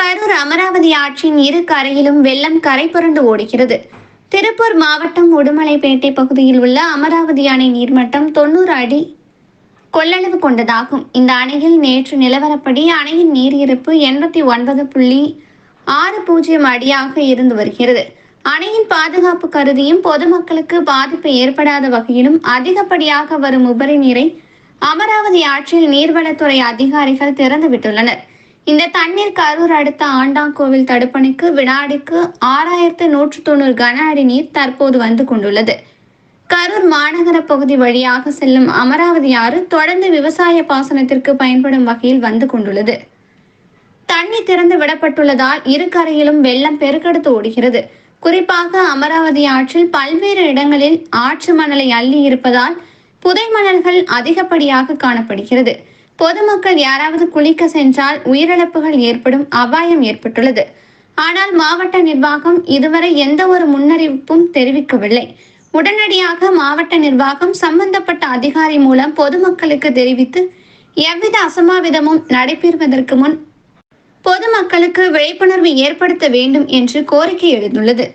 கரூர் அமராவதி ஆற்றின் இரு கரையிலும் வெள்ளம் கரை புரண்டு ஓடுகிறது. திருப்பூர் மாவட்டம் உடுமலைப்பேட்டை பகுதியில் உள்ள அமராவதி அணை நீர்மட்டம் தொண்ணூறு அடி கொள்ளளவு கொண்டதாகும். இந்த அணையில் நேற்று நிலவரப்படி அணையின் நீர் இருப்பு எண்பத்தி ஒன்பது புள்ளி ஆறு பூஜ்ஜியம் அடியாக இருந்து வருகிறது. அணையின் பாதுகாப்பு கருதியும் பொதுமக்களுக்கு பாதிப்பு ஏற்படாத வகையிலும் அதிகப்படியாக வரும் உபரி நீரை அமராவதி ஆற்றில் நீர்வளத்துறை அதிகாரிகள் திறந்துவிட்டுள்ளனர். இந்த தண்ணீர் கரூர் அடுத்த ஆண்டாங்கோவில் தடுப்பணைக்கு வினாடிக்கு ஆறாயிரத்து நூற்று தொண்ணூறு கன அடி நீர் தற்போது வந்து கொண்டுள்ளது. கரூர் மாநகர பகுதி வழியாக செல்லும் அமராவதி ஆறு தொடர்ந்து விவசாய பாசனத்திற்கு பயன்படும் வகையில் வந்து கொண்டுள்ளது. தண்ணி திறந்து விடப்பட்டுள்ளதால் இரு கரையிலும் வெள்ளம் பெருக்கெடுத்து ஓடுகிறது. குறிப்பாக அமராவதி ஆற்றில் பல்வேறு இடங்களில் ஆற்று மணலை அள்ளி இருப்பதால் புதை மணல்கள் அதிகப்படியாக காணப்படுகிறது. பொதுமக்கள் யாராவது குளிக்க சென்றால் உயிரிழப்புகள் ஏற்படும் அபாயம் ஏற்பட்டுள்ளது. ஆனால் மாவட்ட நிர்வாகம் இதுவரை எந்த ஒரு முன்னறிவிப்பும் தெரிவிக்கவில்லை. உடனடியாக மாவட்ட நிர்வாகம் சம்பந்தப்பட்ட அதிகாரி மூலம் பொதுமக்களுக்கு தெரிவித்து எவ்வித அசம்பாவிதமும் நடைபெறுவதற்கு முன் பொதுமக்களுக்கு விழிப்புணர்வு ஏற்படுத்த வேண்டும் என்று கோரிக்கை எழுந்துள்ளது.